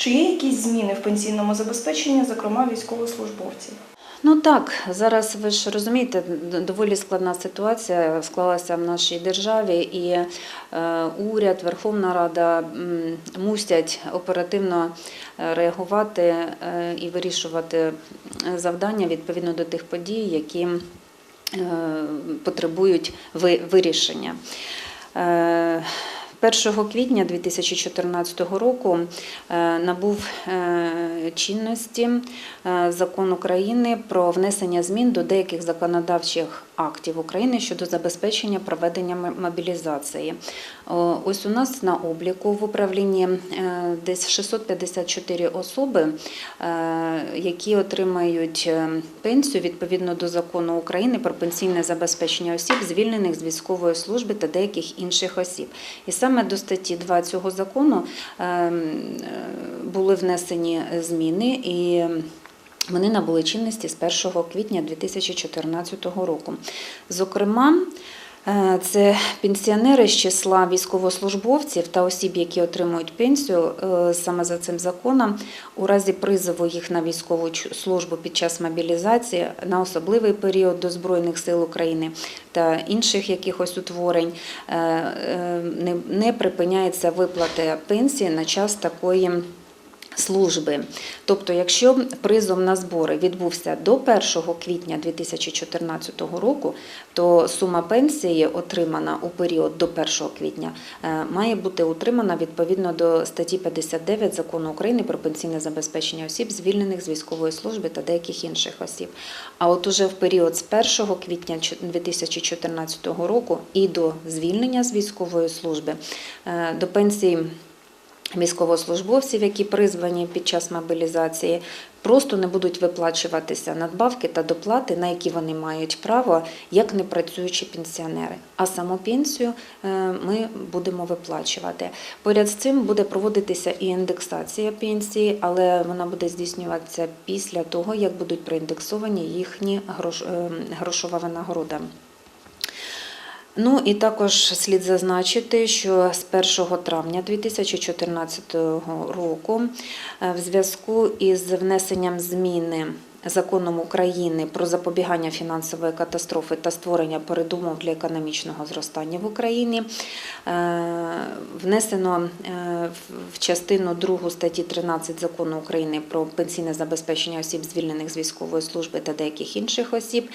Чи є якісь зміни в пенсійному забезпеченні, зокрема військовослужбовців? Ну так, зараз ви ж розумієте, доволі складна ситуація склалася в нашій державі, і е, уряд, Верховна Рада мусять оперативно е, реагувати е, і вирішувати завдання відповідно до тих подій, які потребують вирішення. Е, 1 квітня 2014 року е, набув е, чинності е, закон України про внесення змін до деяких законодавчих актів України щодо забезпечення проведення мобілізації. Ось у нас на обліку в управлінні е, десь 654 особи, е, які отримають е, пенсію відповідно до закону України про пенсійне забезпечення осіб, звільнених з військової служби та деяких інших осіб. І саме до статті 2 цього закону е, м, е, були внесені зміни і. Вони набули чинності з 1 квітня 2014 року. Зокрема, е, це пенсіонери з числа військовослужбовців та осіб, які отримують пенсію е, саме за цим законом, у разі призову їх на військову службу під час мобілізації на особливий період до Збройних сил України та інших якихось утворень е, не- припиняється виплата пенсії на час такої. Служби, тобто, якщо призов на збори відбувся до 1 квітня 2014 року, то сума пенсії, отримана у період до 1 квітня, е, має бути утримана відповідно до статті 59 закону України про пенсійне забезпечення осіб, звільнених з військової служби та деяких інших осіб. А от уже в період з 1 квітня 2014 року і до звільнення з військової служби е, до пенсії військовослужбовців, які призвані під час мобілізації, просто не будуть виплачуватися надбавки та доплати, на які вони мають право, як непрацюючі пенсіонери. А саму пенсію е, ми будемо виплачувати. Поряд з цим буде проводитися і індексація пенсії, але вона буде здійснюватися після того, як будуть проіндексовані їхні е, грошова винагорода. Ну і також слід зазначити, що з 1 травня 2014 року е, в зв'язку із внесенням зміни законом України про запобігання фінансової катастрофи та створення передумов для економічного зростання в Україні е, внесено е, в- частину 2 статті 13 закону України про пенсійне забезпечення осіб, звільнених з військової служби та деяких інших осіб,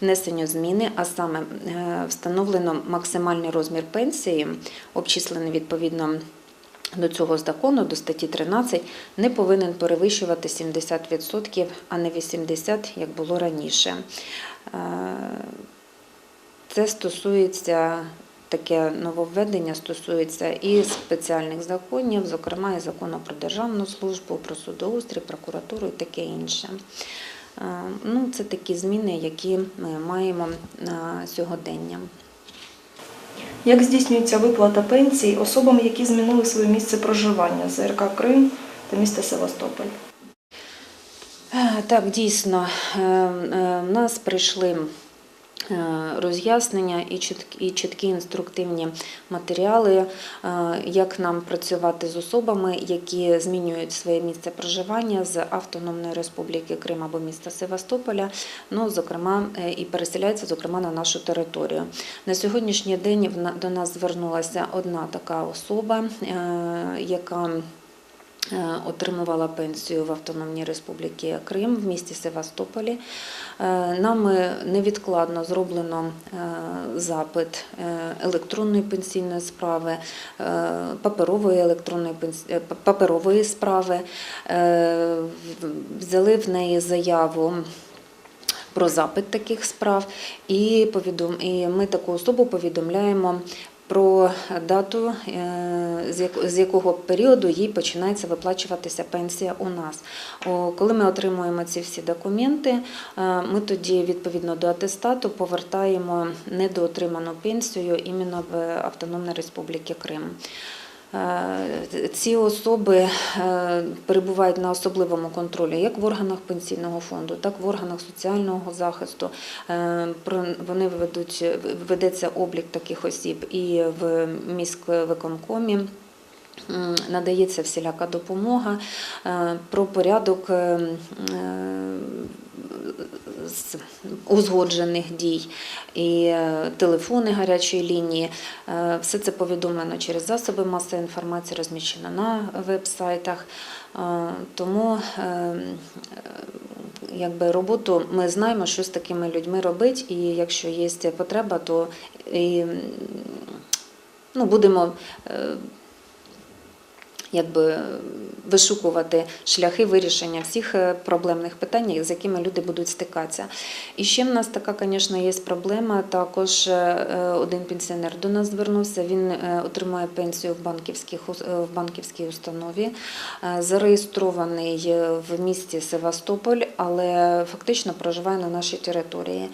внесено зміни, а саме е, встановлено максимальний розмір пенсії, обчислений відповідно до цього закону, до статті 13, не повинен перевищувати 70%, а не 80%, як було раніше. Е, Це стосується таке нововведення стосується і спеціальних законів, зокрема і закону про державну службу, про судоустрій, прокуратуру і таке інше. Е, Ну, це такі зміни, які ми маємо на сьогодення. Як здійснюється виплата пенсій особам, які змінили своє місце проживання з Крим та міста Севастополь? Е, Так, дійсно, е, е, в нас прийшли роз'яснення і чіткі, інструктивні матеріали, е, як нам працювати з особами, які змінюють своє місце проживання з Автономної Республіки Крим або міста Севастополя, ну, зокрема, е, і переселяються, зокрема, на нашу територію. На сьогоднішній день до нас звернулася одна така особа, е, яка е, отримувала пенсію в Автономній Республіці Крим в місті Севастополі. Е, Нами невідкладно зроблено е, запит е, електронної пенсійної справи, е, паперової електронної е, паперової справи. Е, Взяли в неї заяву про запит таких справ, і повідом... і ми таку особу повідомляємо. Про дату, е, з якого періоду їй починається виплачуватися пенсія у нас. Коли ми отримуємо ці всі документи, е, ми тоді відповідно до атестату повертаємо недоотриману пенсію іменно в Автономної Республіки Крим. Е, Ці особи е, перебувають на особливому контролі як в органах пенсійного фонду, так і в органах соціального захисту. Е, Вони ведуть ведеться облік таких осіб і в міськвиконкомі. Надається всіляка допомога, е, про порядок е, е, узгоджених дій і телефони гарячої лінії. Все це повідомлено через засоби масової інформації, розміщено на веб-сайтах. Тому якби роботу ми знаємо, що з такими людьми робити, і якщо є потреба, то і, ну, будемо. Е, Якби вишукувати шляхи вирішення всіх е, проблемних питань, з якими люди будуть стикатися. І ще в нас така, звісно, є проблема. Також е, один пенсіонер до нас звернувся. Він е, отримує пенсію в банківських е, в банківській установі, е, зареєстрований е, в місті Севастополь, але фактично проживає на нашій території.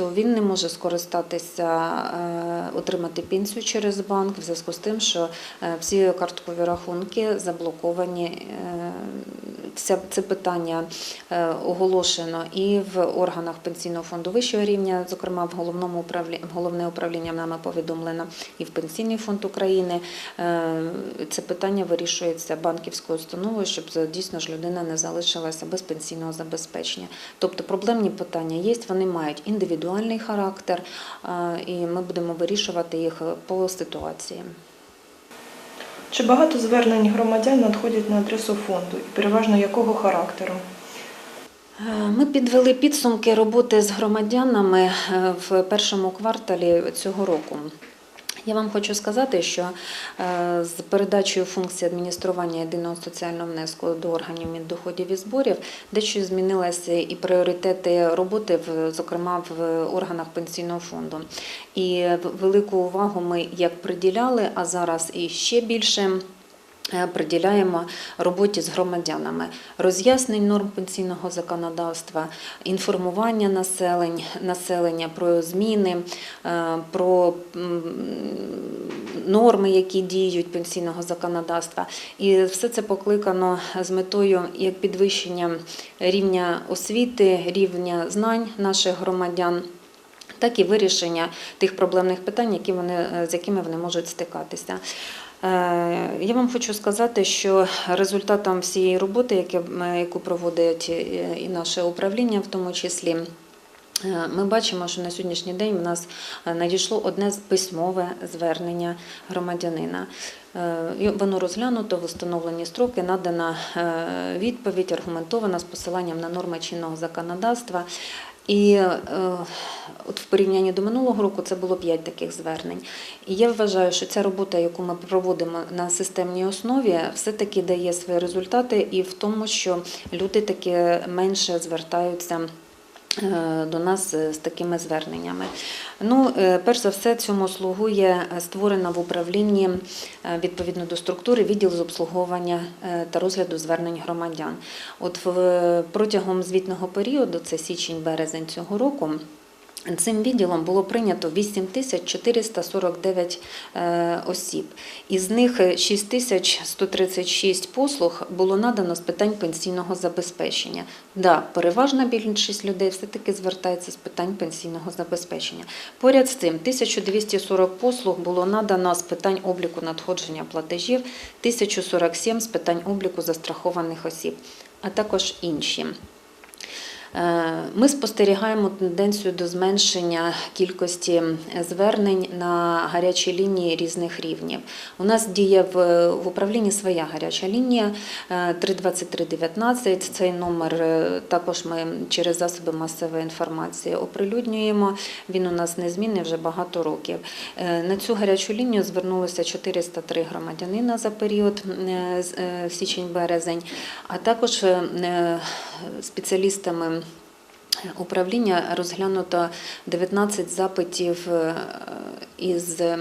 То він не може скористатися, е, отримати пенсію через банк в зв'язку з тим, що е, всі карткові рахунки заблоковані. Е, Це, питання оголошено і в органах пенсійного фонду вищого рівня, зокрема в головному управлінні, головне управління нами повідомлено, і в Пенсійний фонд України. Це питання вирішується банківською установою, щоб дійсно ж людина не залишилася без пенсійного забезпечення. Тобто проблемні питання є, вони мають індивідуальний характер, е, і ми будемо вирішувати їх по ситуації. Чи багато звернень громадян надходять на адресу фонду і переважно якого характеру? Е, Ми підвели підсумки роботи з громадянами е, в першому кварталі цього року. Я вам хочу сказати, що е, з передачею функції адміністрування єдиного соціального внеску до органів доходів і зборів дещо змінилися і пріоритети роботи, зокрема в органах пенсійного фонду. І велику увагу ми як приділяли, а зараз і ще більше. Е, Приділяємо роботі з громадянами роз'яснень норм пенсійного законодавства, інформування населень, населення про зміни, е, про норми, які діють пенсійного законодавства. І все це покликано з метою як підвищення рівня освіти, рівня знань наших громадян. Так і вирішення тих проблемних питань, які вони, е, з якими вони можуть стикатися. Е, Я вам хочу сказати, що результатом всієї роботи, яку проводить е, і наше управління, в тому числі, ми бачимо, що на сьогоднішній день в нас надійшло одне письмове звернення громадянина. Воно розглянуто в установлені строки, надана відповідь, аргументована з посиланням на норми чинного законодавства. І е, от в порівнянні до минулого року це було 5 таких звернень. І я вважаю, що ця робота, яку ми проводимо на системній основі, все-таки дає свої результати, і в тому, що люди таки менше звертаються. Е, До нас з такими зверненнями. Ну, е, перш за все, цьому слугує створена в управлінні е, відповідно до структури відділ з обслуговування е, та розгляду звернень громадян. От протягом звітного періоду, це січень-березень цього року. Цим відділом було прийнято 8449 е, осіб. Із них 6136 послуг було надано з питань пенсійного забезпечення. Да, переважна більшість людей все-таки звертається з питань пенсійного забезпечення. Поряд з цим 1240 послуг було надано з питань обліку надходження платежів, 1047 з питань обліку застрахованих осіб, а також інші. Е, Ми спостерігаємо тенденцію до зменшення кількості звернень на гарячі лінії різних рівнів. У нас діє в, управлінні своя гаряча лінія е, 32319. Цей номер е, також ми через засоби масової інформації оприлюднюємо. Він у нас незмінний вже багато років. Е, На цю гарячу лінію звернулося 403 громадянина за період е, е, січень-березень, а також е, е, спеціалістами. Управління розглянуто 19 запитів е, із е,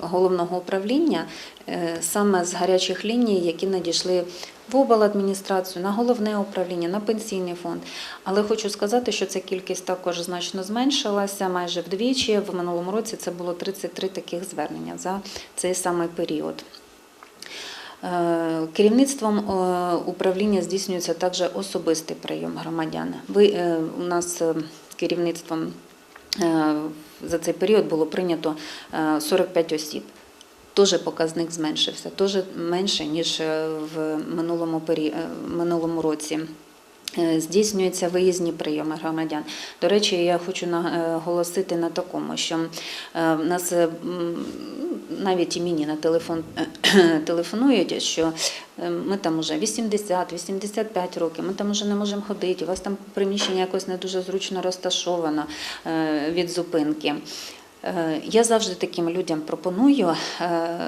головного управління е, саме з гарячих ліній, які надійшли в обладміністрацію, на головне управління, на пенсійний фонд. Але хочу сказати, що ця кількість також значно зменшилася майже вдвічі. В минулому році це було 33 таких звернення за цей самий період. Е, Керівництвом е, управління здійснюється також особистий прийом громадян. Ви е, у нас керівництвом за цей період було прийнято е, 45 осіб. Теж показник зменшився, теж менше, ніж в минулому, пері... минулому році. Е, Здійснюються виїзні прийоми громадян. До речі, я хочу наголосити на такому, що е, в нас е, навіть і мені на телефон телефонують, що е, ми там уже 80-85 років, ми там уже не можемо ходити, у вас там приміщення якось не дуже зручно розташовано е, від зупинки. Е, Я завжди таким людям пропоную е,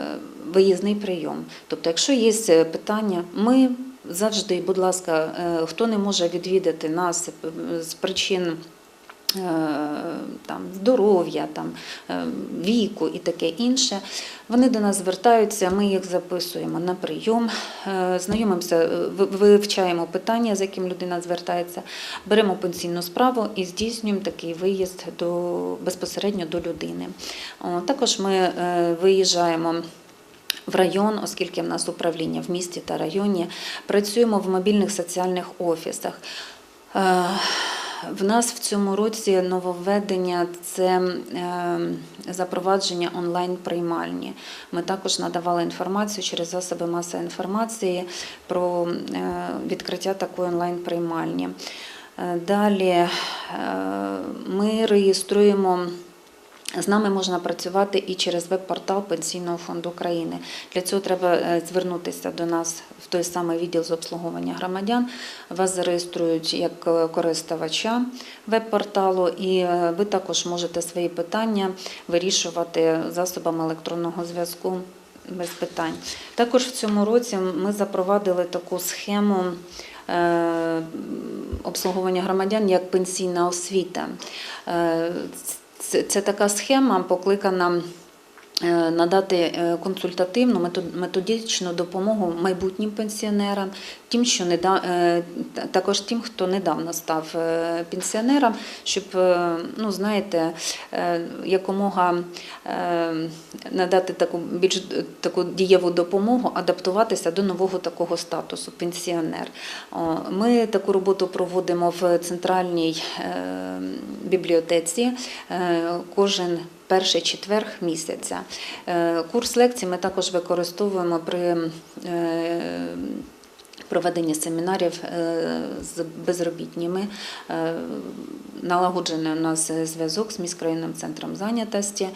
виїзний прийом. Тобто, якщо є е, питання, ми завжди, будь ласка, е, хто не може відвідати нас е, з причин. е, Там здоров'я, там віку і таке інше. Вони до нас звертаються, ми їх записуємо на прийом, знайомимося, вивчаємо питання, з яким людина звертається, беремо пенсійну справу і здійснюємо такий виїзд до безпосередньо до людини. Також ми виїжджаємо. В район, оскільки в нас управління в місті та районі, працюємо в мобільних соціальних офісах. Е, В нас в цьому році нововведення це е, запровадження онлайн-приймальні. Ми також надавали інформацію через засоби масової інформації про е, відкриття такої онлайн-приймальні. Далі ми реєструємо. З нами можна працювати і через веб-портал Пенсійного фонду України. Для цього треба е, звернутися до нас в той самий відділ з обслуговування громадян. Вас зареєструють як е, користувача веб-порталу, і е, ви також можете свої питання вирішувати засобами електронного зв'язку. Без питань. Також в цьому році ми запровадили таку схему обслуговування громадян як пенсійна освіта. Це, така схема покликана надати е, консультативну метод- методичну допомогу майбутнім пенсіонерам, тим, що неда- е, та- також тим, хто недавно став е, пенсіонером, щоб е, ну, знаєте, е, якомога е, надати таку більш таку дієву допомогу, адаптуватися до нового такого статусу пенсіонер. Ми таку роботу проводимо в центральній е, бібліотеці е, кожен перший четверг місяця. Е, Курс лекцій ми також використовуємо при е, проведенні семінарів е, з безробітніми. Налагоджений у нас зв'язок з міськрайонним центром зайнятості.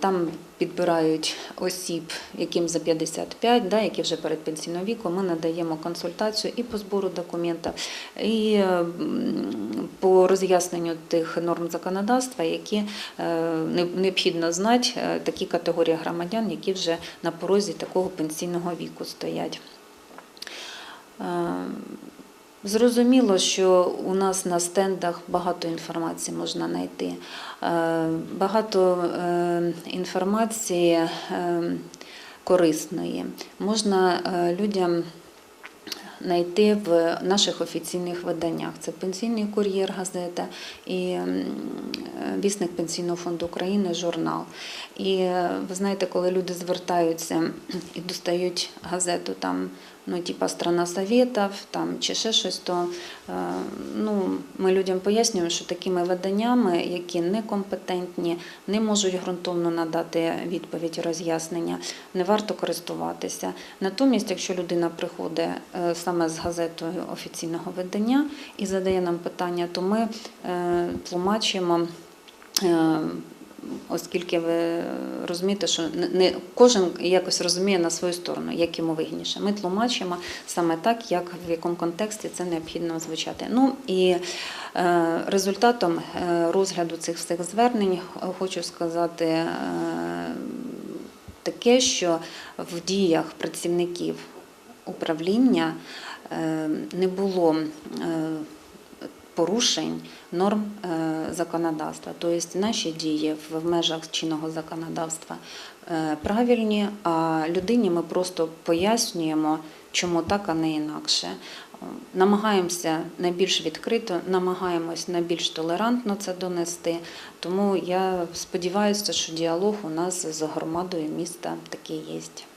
Там підбирають осіб, яким за 55, да, які вже перед пенсійного віку. Ми надаємо консультацію і по збору документів, і по роз'ясненню тих норм законодавства, які е, необхідно знати е, такі категорії громадян, які вже на порозі такого пенсійного віку стоять. Е, Зрозуміло, що у нас на стендах багато інформації можна знайти. Багато інформації корисної. Можна людям знайти в наших офіційних виданнях. Це пенсійний кур'єр, газета і вісник Пенсійного фонду України, журнал. І е, ви знаєте, коли люди звертаються і достають газету там. Ну, типа страна советів там чи ще щось, то е, ну, ми людям пояснюємо, що такими виданнями, які некомпетентні, не можуть ґрунтовно надати відповідь роз'яснення, не варто користуватися. Натомість, якщо людина приходить е, саме з газетою офіційного видання і задає нам питання, то ми тлумачимо. Е, Оскільки ви розумієте, що не- кожен якось розуміє на свою сторону, як йому вигідніше. Ми тлумачимо саме так, як в якому контексті це необхідно звучати. Ну і е, результатом е, розгляду цих всіх звернень хочу сказати таке, що в діях працівників управління не було. Порушень норм е, законодавства. Тобто наші дії в межах чинного законодавства е, правильні, а людині ми просто пояснюємо, чому так, а не інакше. Намагаємося найбільш відкрито, намагаємось найбільш толерантно це донести. Тому я сподіваюся, що діалог у нас з громадою міста такий є.